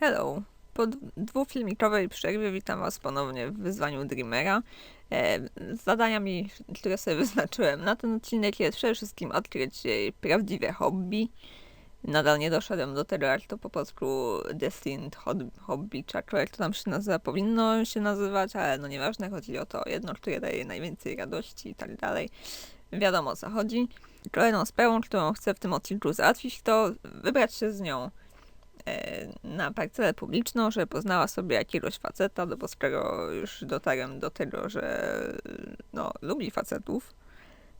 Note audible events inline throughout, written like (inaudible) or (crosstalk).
Hello. Po dwufilmikowej przerwie witam Was ponownie w wyzwaniu Dreamera. E, zadaniami, które sobie wyznaczyłem na ten odcinek jest przede wszystkim odkryć prawdziwe hobby. Nadal nie doszedłem do tego, jak to po polsku Destined Hobby, czy jak to tam się nazywa, powinno się nazywać, ale no nieważne, chodzi o to jedno, które daje najwięcej radości i tak dalej. Wiadomo o co chodzi. Kolejną sprawą, którą chcę w tym odcinku załatwić, to wybrać się z nią na parcelę publiczną, żeby poznała sobie jakiegoś faceta, do którego już dotarłem do tego, że no, lubi facetów,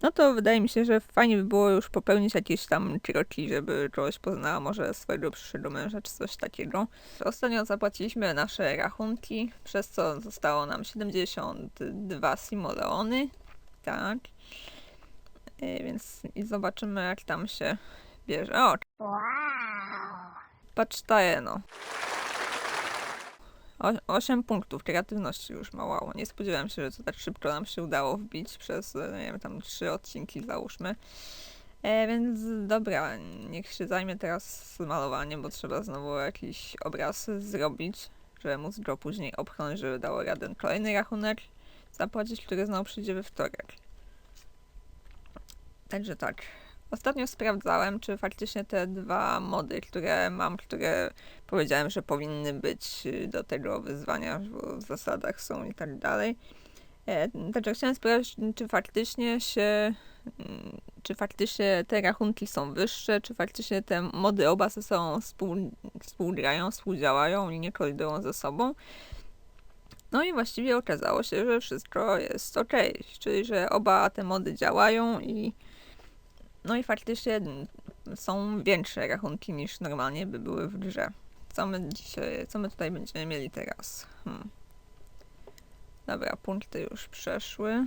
no to wydaje mi się, że fajnie by było już popełnić jakieś tam kroki, żeby kogoś poznała, może swojego przyszłego męża, czy coś takiego. Ostatnio zapłaciliśmy nasze rachunki, przez co zostało nam 72 simoleony, tak. E, Więc i zobaczymy, jak tam się bierze. O, Patrz taje, no. O, 8 punktów kreatywności już ma, wow. Nie spodziewałem się, że to tak szybko nam się udało wbić przez, e, nie wiem, tam trzy odcinki załóżmy. E, więc dobra, niech się zajmie teraz malowaniem, bo trzeba znowu jakiś obraz zrobić, żeby móc go później opchnąć, żeby dało radę kolejny rachunek zapłacić, który znowu przyjdzie we wtorek. Także tak. Ostatnio sprawdzałem, czy faktycznie te dwa mody, które mam, które powiedziałem, że powinny być y, do tego wyzwania, bo w zasadach są i tak dalej. E, Także chciałem sprawdzić, czy faktycznie się, mm, czy faktycznie te rachunki są wyższe, czy faktycznie te mody oba ze sobą współ, współgrają, współdziałają i nie kolidują ze sobą. No i właściwie okazało się, że wszystko jest ok, czyli że oba te mody działają i no i faktycznie są większe rachunki niż normalnie by były w grze. Co my dzisiaj, co my tutaj będziemy mieli teraz? Hmm. Dobra, punkty już przeszły.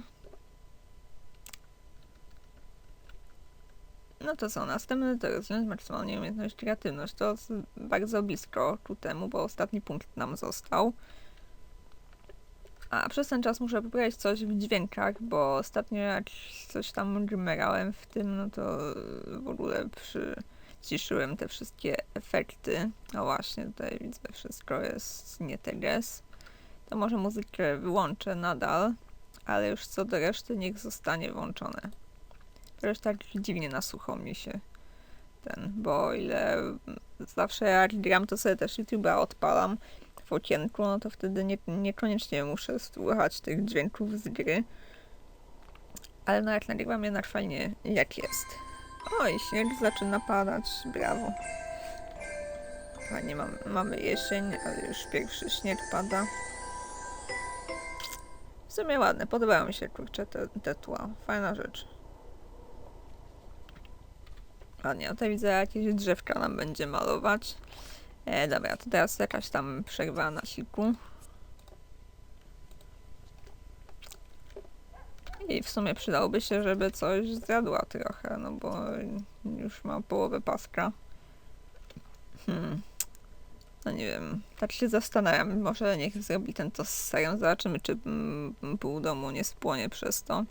No to co, następny to rozwiązać maksymalnie umiejętność kreatywność. To bardzo blisko ku temu, bo ostatni punkt nam został. A przez ten czas muszę poprawić coś w dźwiękach, bo ostatnio jak coś tam gmerałem w tym, no to w ogóle przyciszyłem te wszystkie efekty. No właśnie, tutaj widzę, wszystko jest nie teges. To może muzykę wyłączę nadal, ale już co do reszty niech zostanie włączone. Już tak dziwnie na sucho mi się ten, bo ile zawsze jak gram, to sobie też YouTube'a odpalam okienku, no to wtedy nie, niekoniecznie muszę słuchać tych dźwięków z gry. Ale no jak nagrywam jednak fajnie jak jest. Oj, śnieg zaczyna padać, brawo. Fajnie, mam, mamy jesień, ale już pierwszy śnieg pada. W sumie ładne, podobają mi się kurczę te, te tła, fajna rzecz. Ładnie, tutaj widzę jakieś drzewka nam będzie malować. E, dobra, to teraz jakaś tam przerwa na siku. I w sumie przydałoby się, żeby coś zjadła trochę, no bo już ma połowę paska. Hmm. No nie wiem, tak się zastanawiam, może niech zrobi ten to z serem, zobaczymy czy mm, pół domu nie spłonie przez to.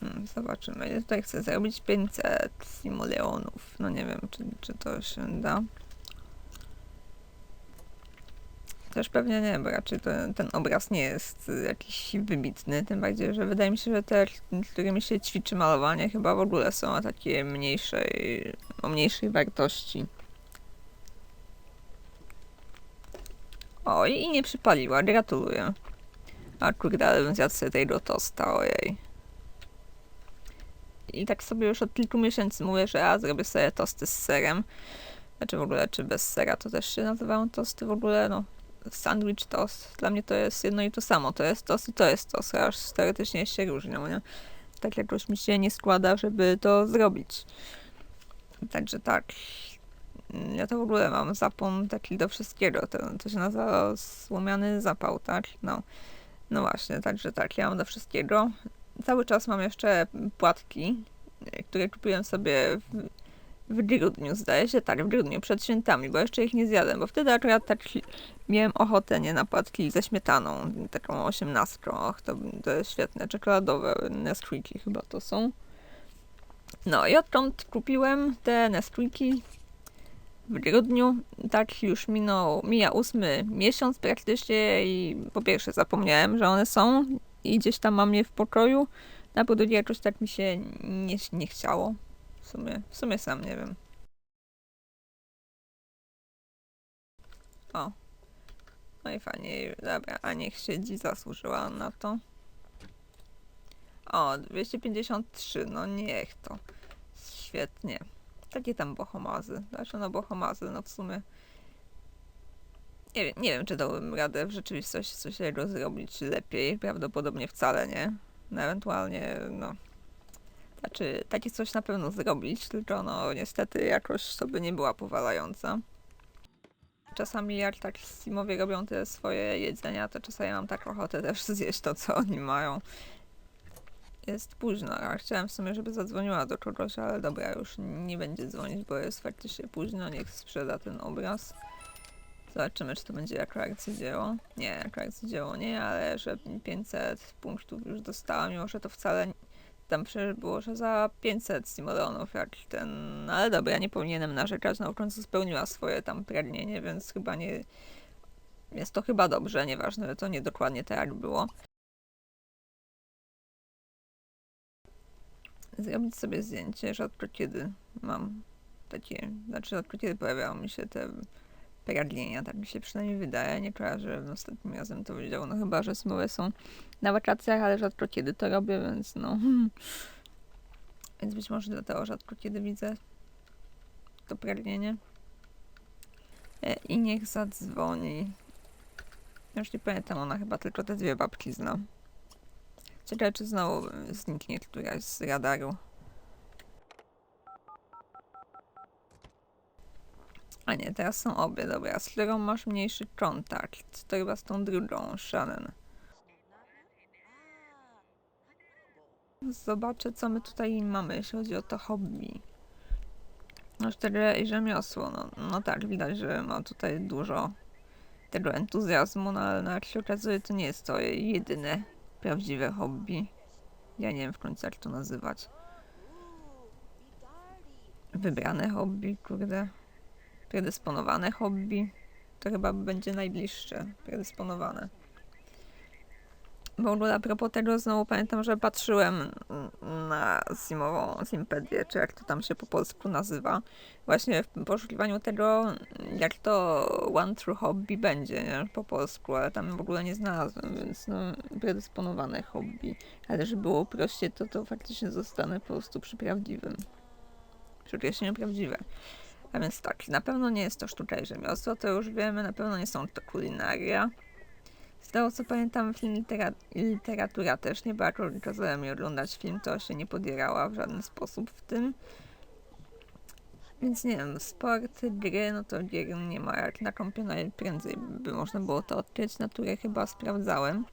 Hmm, zobaczymy, ja tutaj chcę zrobić 500 simoleonów, no nie wiem czy, czy to się da. Też pewnie nie, bo raczej ten, ten obraz nie jest jakiś wybitny, tym bardziej, że wydaje mi się, że te, którymi się ćwiczy malowanie, chyba w ogóle są takie mniejszej, o mniejszej wartości. O, i nie przypaliła, gratuluję. A kurde, ale bym zjadł sobie tego tosta, ojej. I tak sobie już od kilku miesięcy mówię, że ja zrobię sobie tosty z serem. Znaczy w ogóle, czy bez sera to też się nazywają tosty w ogóle, no sandwich toast. Dla mnie to jest jedno i to samo. To jest toast i to jest toast, aż teoretycznie się różnią, nie? Tak jakoś mi się nie składa, żeby to zrobić. Także tak. Ja to w ogóle mam zapon taki do wszystkiego. To, to się nazywa słomiany zapał, tak? No. No właśnie, także tak, ja mam do wszystkiego. Cały czas mam jeszcze płatki, które kupiłem sobie w, w grudniu, zdaje się, tak, w grudniu, przed świętami, bo jeszcze ich nie zjadłem, bo wtedy akurat tak miałem ochotę, nie, na płatki ze śmietaną, taką osiemnastką, och, to, to jest świetne, czekoladowe Nesquiki chyba to są. No i odkąd kupiłem te Nesquiki, w grudniu. Tak już minął, mija ósmy miesiąc praktycznie i po pierwsze zapomniałem, że one są i gdzieś tam mam je w pokoju. Na po drugie jakoś tak mi się nie, nie chciało. Sumie, w sumie sam nie wiem. O. No i fajnie, dobra, a niech siedzi, zasłużyła na to. O, 253, no niech to. Świetnie. Takie tam bohomazy. Znaczy no bohomazy, no w sumie. Nie wiem, nie wiem, czy dałbym radę w rzeczywistości coś takiego zrobić lepiej. Prawdopodobnie wcale nie. No, ewentualnie, no. Znaczy, takie coś na pewno zrobić, tylko no niestety jakoś sobie nie była powalająca. Czasami jak tak Steamowie robią te swoje jedzenia, to czasami mam tak ochotę też (laughs) zjeść to, co oni mają. Jest późno, a chciałem w sumie, żeby zadzwoniła do kogoś, ale dobra, już nie będzie dzwonić, bo jest faktycznie późno, niech sprzeda ten obraz. Zobaczymy, czy to będzie jako arcydzieło. Nie, jako arcydzieło nie, ale że 500 punktów już dostałam, mimo że to wcale tam przecież było, że za 500 simoleonów jak ten... no Ale dobra, nie powinienem narzekać, no w końcu spełniła swoje tam pragnienie, więc chyba nie... Jest to chyba dobrze, nieważne, to nie dokładnie tak jak było. Zrobić sobie zdjęcie, rzadko kiedy mam takie... Znaczy rzadko kiedy pojawiają mi się te pragnienia, tak mi się przynajmniej wydaje. Nie kojarzę, ostatnim razem to widział, no chyba, że smoły są na wakacjach, ale rzadko kiedy to robię, więc no... Więc być może dlatego rzadko kiedy widzę to pragnienie. E, I niech zadzwoni. Już nie pamiętam, ona chyba tylko te dwie babki zna. Ciekawe, czy znowu zniknie któraś z radaru. A nie, teraz są obie, dobra. Z którą masz mniejszy kontakt? To chyba z tą drugą, Shannon. Zobaczę, co my tutaj mamy, jeśli chodzi o to hobby. No cztery i rzemiosło, no, no tak, widać, że ma tutaj dużo tego entuzjazmu, no ale no, jak się okazuje, to nie jest to jedyne prawdziwe hobby. Ja nie wiem w końcu, jak to nazywać. Wybrane hobby, kurde. Predysponowane hobby. To chyba będzie najbliższe. Predysponowane. W ogóle a propos tego, znowu pamiętam, że patrzyłem na zimową Simpedię, czy jak to tam się po polsku nazywa. Właśnie w poszukiwaniu tego, jak to One True Hobby będzie, nie? Po polsku, ale tam w ogóle nie znalazłem, więc no, predysponowane hobby. Ale żeby było prościej, to to faktycznie zostanę po prostu przy prawdziwym. Przy prawdziwe. A więc tak, na pewno nie jest to sztuka i rzemiosło, to już wiemy, na pewno nie są to kulinaria. Z tego co pamiętam, film litera literatura też nie była, kazałem mi oglądać film, to się nie podierała w żaden sposób w tym. Więc nie wiem, sport, gry, no to gier nie ma jak na kompie najprędzej by można było to odkryć, naturę chyba sprawdzałem.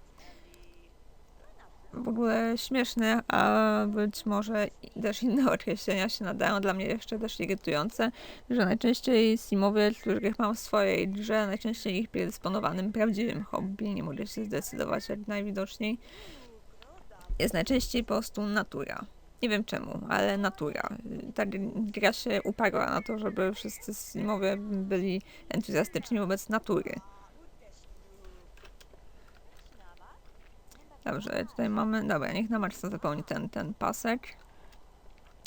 W ogóle śmieszne, a być może też inne (laughs) określenia się nadają. Dla mnie jeszcze też irytujące, że najczęściej simowie, których mam w swojej grze, najczęściej ich predysponowanym prawdziwym hobby, nie mogę się zdecydować jak najwidoczniej, jest najczęściej po prostu natura. Nie wiem czemu, ale natura. Ta gr- gra się uparła na to, żeby wszyscy simowie byli entuzjastyczni wobec natury. Dobrze, tutaj mamy. Dobra, niech na Marsa zapełni ten, ten pasek.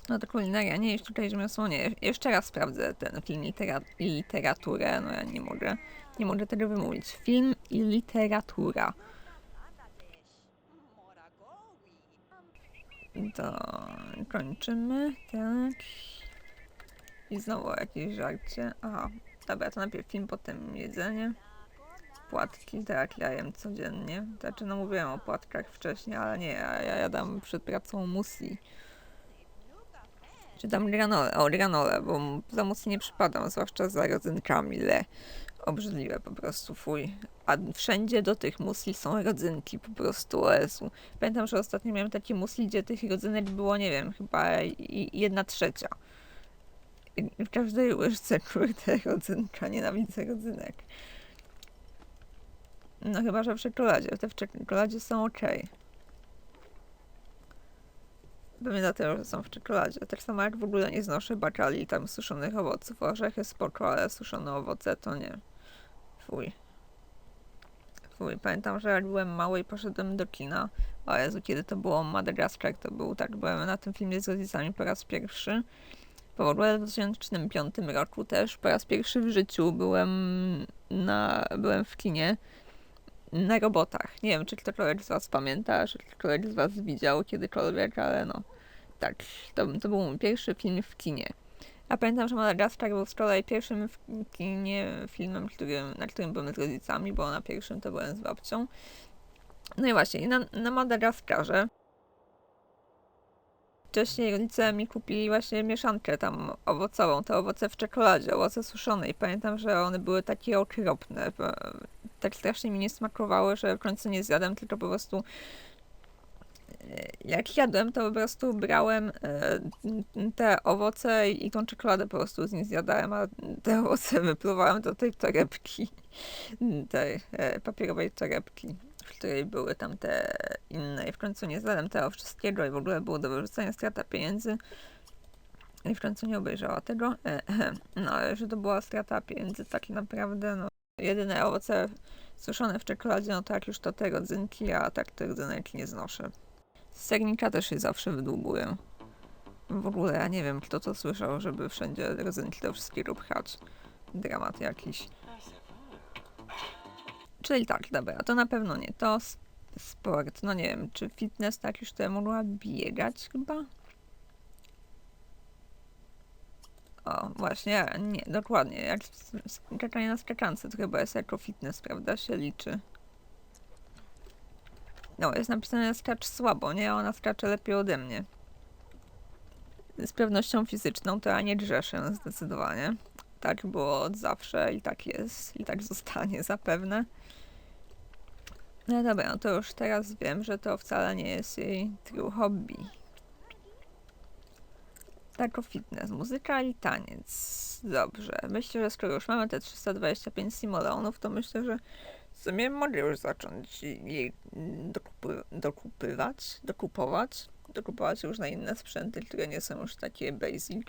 No to kulinaria nie, jeszcze tutaj rzemiosło nie. Jeszcze raz sprawdzę ten film litera i literaturę. No ja nie mogę, nie mogę tego wymówić. Film i literatura. To kończymy, tak. I znowu jakieś żarcie. Aha, dobra, to najpierw film, potem jedzenie płatki, tak, ja jem codziennie. Znaczy, no mówiłem o płatkach wcześniej, ale nie, ja, ja jadam przed pracą musi. Czy tam granole, o granole, bo za musi nie przypadam, zwłaszcza za rodzynkami, le. Obrzydliwe po prostu, fuj. A wszędzie do tych musli są rodzynki, po prostu, o Jezu. Pamiętam, że ostatnio miałem takie musli, gdzie tych rodzynek było, nie wiem, chyba jedna trzecia. I w każdej łyżce, kurde, (laughs) rodzynka, nienawidzę rodzynek. No chyba, że w czekoladzie. Te w czekoladzie są ok. Dlatego, że są w czekoladzie. Tak samo jak w ogóle nie znoszę bakali tam suszonych owoców. Orzechy spoko, ale suszone owoce to nie. Fuj. Fuj. Pamiętam, że jak byłem mały i poszedłem do kina. O Jezu, kiedy to było Madagaskar, to był tak, byłem na tym filmie z rodzicami po raz pierwszy. W ogóle w 2005 roku też po raz pierwszy w życiu byłem na, byłem w kinie na robotach. Nie wiem, czy ktokolwiek z Was pamięta, czy ktokolwiek z Was widział kiedykolwiek, ale no tak, to, to był mój pierwszy film w kinie. A pamiętam, że Madagaskar był z kolei pierwszym w kinie filmem, którym, na którym byłem z rodzicami, bo na pierwszym to byłem z babcią. No i właśnie, na, na Madagaskarze wcześniej rodzice mi kupili właśnie mieszankę tam owocową, te owoce w czekoladzie, owoce suszone i pamiętam, że one były takie okropne, tak strasznie mi nie smakowały, że w końcu nie zjadłem, tylko po prostu e, jak jadłem, to po prostu brałem e, te owoce i tą czekoladę po prostu z nich zjadałem, a te (laughs) owoce wypluwałem do tej torebki, tej e, papierowej torebki, w której były tam te inne i w końcu nie zjadłem tego wszystkiego i w ogóle było do wyrzucenia strata pieniędzy i w końcu nie obejrzała tego. No, ale że to była strata pieniędzy tak naprawdę, no jedyne owoce suszone w czekoladzie, no tak już to te rodzynki, a tak te rodzynki nie znoszę. Z sernika też się zawsze wydłubuję. W ogóle ja nie wiem, kto to słyszał, żeby wszędzie rodzynki do wszystkiego pchać. Dramat jakiś. Czyli tak, dobra, to na pewno nie to. Sport, no nie wiem, czy fitness tak już to ja mogła biegać chyba? O, właśnie, nie, dokładnie, jak s- skakanie na skakance, to chyba jest jako fitness, prawda, się liczy. No, jest napisane skacz słabo, nie? Ona skacze lepiej ode mnie. Z pewnością fizyczną to ja nie grzeszę, zdecydowanie. Tak było od zawsze i tak jest, i tak (laughs) zostanie zapewne. No dobra, no to już teraz wiem, że to wcale nie jest jej true hobby. Tak o fitness, muzyka i taniec. Dobrze, myślę, że skoro już mamy te 325 simoleonów, to myślę, że w sumie mogę już zacząć jej dokupy, dokupywać, dokupować, dokupować różne inne sprzęty, które nie są już takie basic.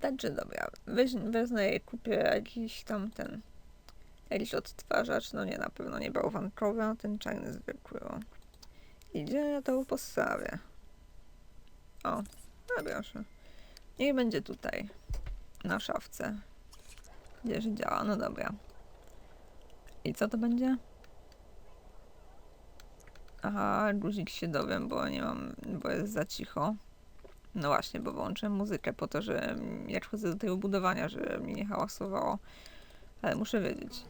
Także dobra, weź, wezmę i kupię jakiś tam ten, jakiś odtwarzacz, no nie, na pewno nie bałwankowy, a ten czarny zwykły. Idzie, ja to postawię. O, no proszę. Niech będzie tutaj, na szafce. Gdzieś działa, no dobra. I co to będzie? Aha, guzik się dowiem, bo nie mam, bo jest za cicho. No właśnie, bo włączę muzykę po to, że jak chodzę do tego budowania, że mi nie hałasowało. Ale muszę wiedzieć.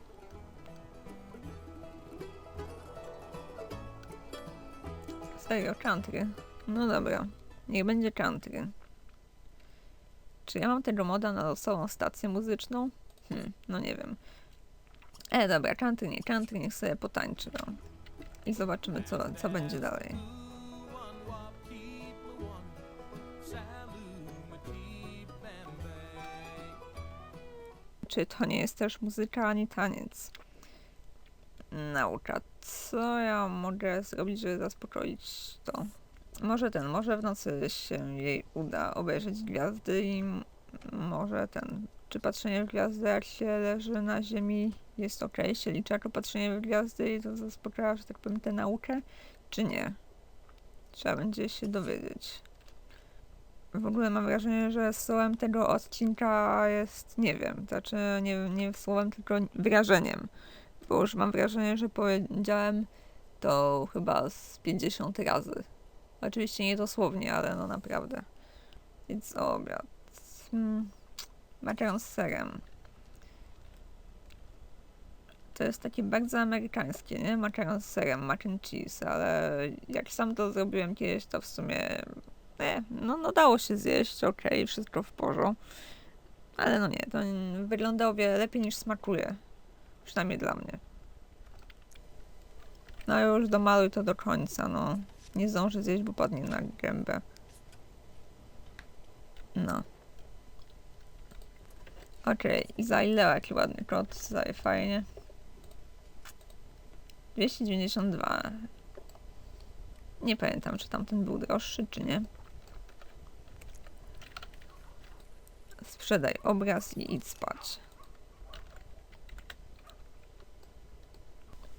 Serio, country. No dobra, niech będzie country. Czy ja mam tego moda na losową stację muzyczną? Hmm, no nie wiem. E, dobra, country, nie country, niech sobie potańczy, no. I zobaczymy, co, co będzie dalej. Czy to nie jest też muzyka ani taniec? Nauka. Co ja mogę zrobić, żeby zaspokoić to? Może ten, może w nocy się jej uda obejrzeć gwiazdy i może ten, czy patrzenie w gwiazdy jak się leży na ziemi jest ok, się liczy jako patrzenie w gwiazdy i to zaspokaja, że tak powiem, tę naukę, czy nie? Trzeba będzie się dowiedzieć. W ogóle mam wrażenie, że słowem tego odcinka jest, nie wiem, znaczy nie, nie słowem, tylko wyrażeniem. Bo już mam wrażenie, że powiedziałem to chyba z 50 razy. Oczywiście nie dosłownie, ale no naprawdę. Więc obiad. Hmm. Makaron z serem. To jest takie bardzo amerykańskie, nie? Makaron z serem, mac and cheese, ale jak sam to zrobiłem kiedyś, to w sumie nie, no, no dało się zjeść, okej, wszystko w porządku. Ale no nie, to wygląda o wiele lepiej niż smakuje. Przynajmniej dla mnie. No już domaluj to do końca, no. Nie zdążę zjeść, bo padnie na gębę. No. Okej, i za ile jaki ładny kod, za fajnie. 292. Nie pamiętam, czy tamten był droższy, czy nie. Sprzedaj obraz i idź spać.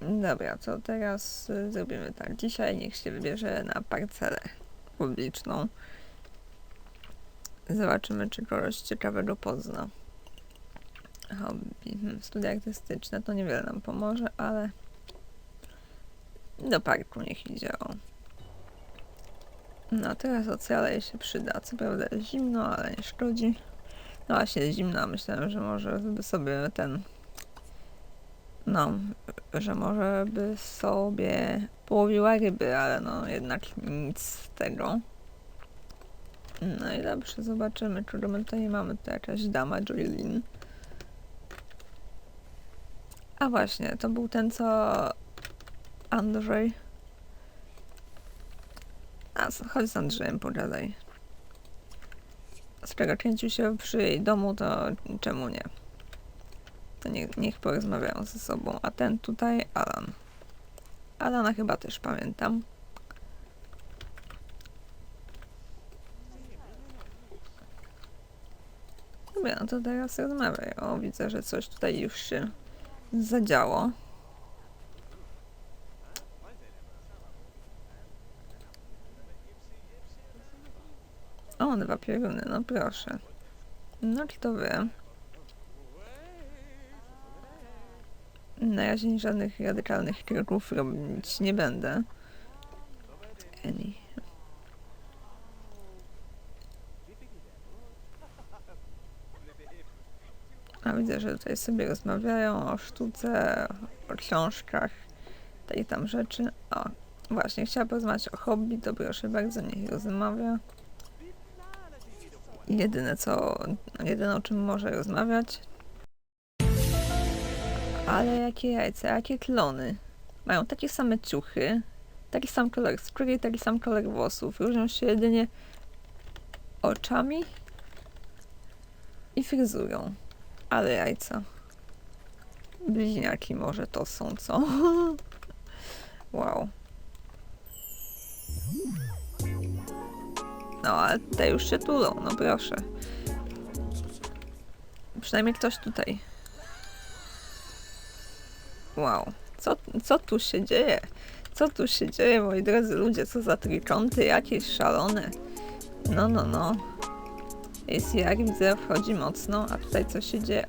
Dobra, to teraz y, zrobimy tak. Dzisiaj niech się wybierze na parcelę publiczną. Zobaczymy, czy kogoś ciekawego pozna. Hobby. Hmm, studia artystyczne to niewiele nam pomoże, ale do parku niech idzie. O. No teraz ocean jej się przyda. Co prawda jest zimno, ale nie szkodzi. No właśnie zimno, myślałem, że może sobie ten no, że może by sobie połowiła ryby, ale no jednak nic z tego. No i dobrze, zobaczymy, czego my tutaj mamy. To jakaś dama Joylin. A właśnie, to był ten, co Andrzej. A, chodź z Andrzejem, pogadaj. Skoro kręcił się przy jej domu, to czemu nie? To niech, niech porozmawiają ze sobą. A ten tutaj, Alan. Alana chyba też pamiętam. Dobra, no to teraz rozmawiaj. O, widzę, że coś tutaj już się zadziało. O, dwa pioruny, no proszę. No kto wie. Na razie żadnych radykalnych kroków robić nie będę. A widzę, że tutaj sobie rozmawiają o sztuce, o książkach, tej tam rzeczy. O, właśnie, chciała porozmawiać o hobby, to proszę bardzo, niech rozmawia. Jedyne co, jedyne o czym może rozmawiać, ale jakie jajca, jakie klony. Mają takie same ciuchy, taki sam kolor skóry taki sam kolor włosów. Różnią się jedynie oczami i fryzurą. Ale jajca. Bliźniaki może to są, co? (laughs) wow. No, ale te już się tulą, no proszę. Przynajmniej ktoś tutaj. Wow. Co, co tu się dzieje? Co tu się dzieje, moi drodzy ludzie? Co za trójkąty jakieś szalone. No, no, no. Jest jak widzę, wchodzi mocno, a tutaj co się dzieje?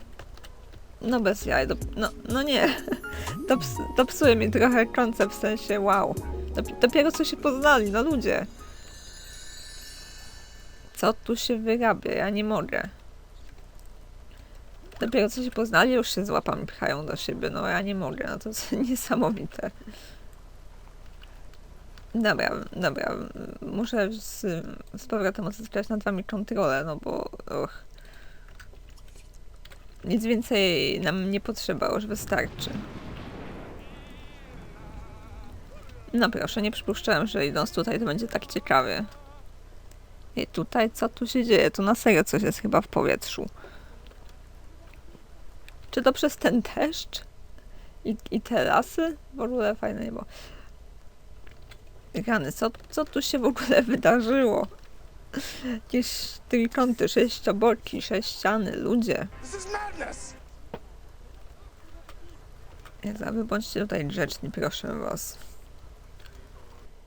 No bez jaj, do, no, no nie. (laughs) To, ps, to psuje mi trochę koncept, w sensie wow. Dop- Dopiero co się poznali, no ludzie. Co tu się wyrabia? Ja nie mogę. Dopiero co się poznali, już się z łapami pchają do siebie. No ja nie mogę, no to jest (laughs) niesamowite. Dobra, dobra. Muszę z, z powrotem odzyskać nad wami kontrolę, no bo och. Nic więcej nam nie potrzeba, już wystarczy. No proszę, nie przypuszczałem, że idąc tutaj to będzie tak ciekawie. I tutaj co tu się dzieje? Tu na serio coś jest chyba w powietrzu. Czy to przez ten deszcz? I, i te lasy? W ogóle fajne niebo. Rany, co, co tu się w ogóle (laughs) wydarzyło? Jakieś trójkąty, sześcioboki, sześciany, ludzie. Jezu, wy bądźcie tutaj grzeczni, proszę was.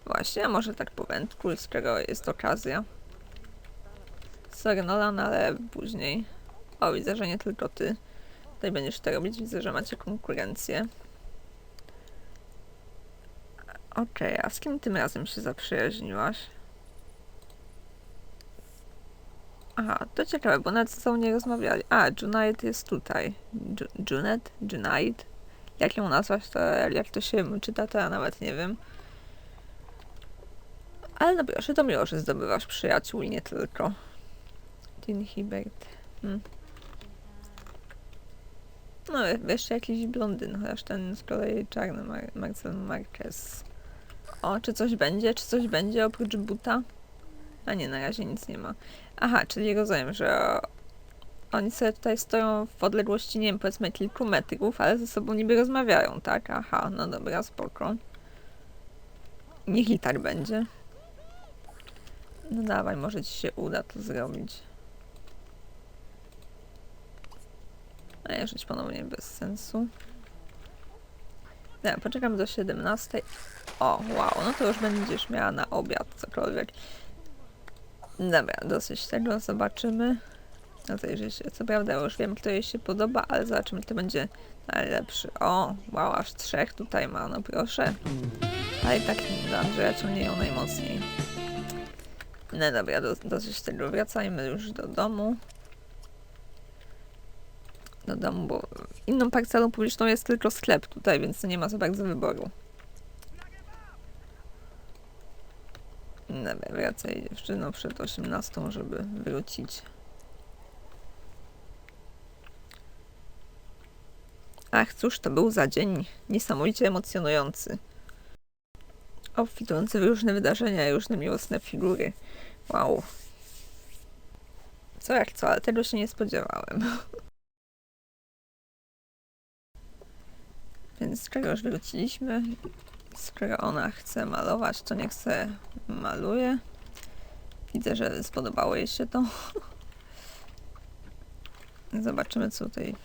Właśnie, a może tak po wędku, czego jest okazja. Sorry Nolan, ale później. O, widzę, że nie tylko ty. Tutaj będziesz to robić, widzę, że macie konkurencję. Okej, a z kim tym razem się zaprzyjaźniłaś? Aha, to ciekawe, bo nawet ze sobą nie rozmawiali. A, Junaid jest tutaj. Ju- Junet? Junaid? Jak ją nazwać, to jak to się czyta, to ja nawet nie wiem. Ale no proszę, to miło, że zdobywasz przyjaciół i nie tylko. Hibert. Hmm. No, jeszcze jakiś blondyn, chociaż ten z kolei czarny, Mar Marcel Marquez. O, czy coś będzie? Czy coś będzie oprócz buta? A nie, na razie nic nie ma. Aha, czyli rozumiem, że oni sobie tutaj stoją w odległości, nie wiem, powiedzmy kilku metrów, ale ze sobą niby rozmawiają, tak? Aha, no dobra, spoko. Niech i tak będzie. No dawaj, może ci się uda to zrobić. Żyć ponownie bez sensu. Nie, poczekam do 17. O, wow, no to już będziesz miała na obiad cokolwiek. Dobra, dosyć tego, zobaczymy. No to się, co prawda już wiem, kto jej się podoba, ale zobaczymy, kto będzie najlepszy. O, wow, aż trzech tutaj ma, no proszę. Ale i tak do Andrzeja ciągnie ją najmocniej. No dobra, do, dosyć tego, wracajmy już do domu. Do domu, bo inną parcelą publiczną jest tylko sklep tutaj, więc nie ma za bardzo wyboru. Dobra, wracaj dziewczyno przed 18, żeby wrócić. Ach, cóż to był za dzień niesamowicie emocjonujący. Obfitujący w różne wydarzenia i różne miłosne figury. Wow. Co jak co, ale tego się nie spodziewałem. (laughs) Więc skoro już wróciliśmy, skoro ona chce malować, to niech se maluje. Widzę, że spodobało jej się to. (laughs) Zobaczymy, co tutaj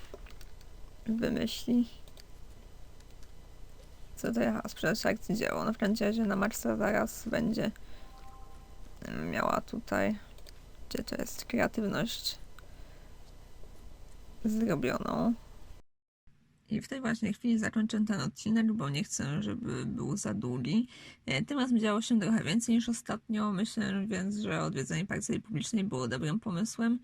wymyśli. Co to ja sprzedaż akcji dzieło. No w razie na Marsa zaraz będzie miała tutaj, gdzie to jest kreatywność zrobioną. I w tej właśnie chwili zakończę ten odcinek, bo nie chcę, żeby był za długi. E, Tym razem działo się trochę więcej niż ostatnio. Myślę więc, że odwiedzenie parceli publicznej było dobrym pomysłem.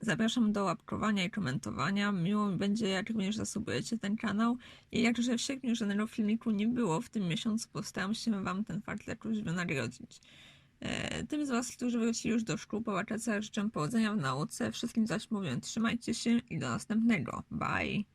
Zapraszam do łapkowania i komentowania. Miło mi będzie, jak również zasubujecie ten kanał. I jakże w sierpniu żadnego filmiku nie było w tym miesiącu, postaram się Wam ten fakt jakoś wynagrodzić. E, Tym z Was, którzy wrócili już do szkół po wakacjach, życzę powodzenia w nauce. Wszystkim zaś mówię, trzymajcie się i do następnego. Bye!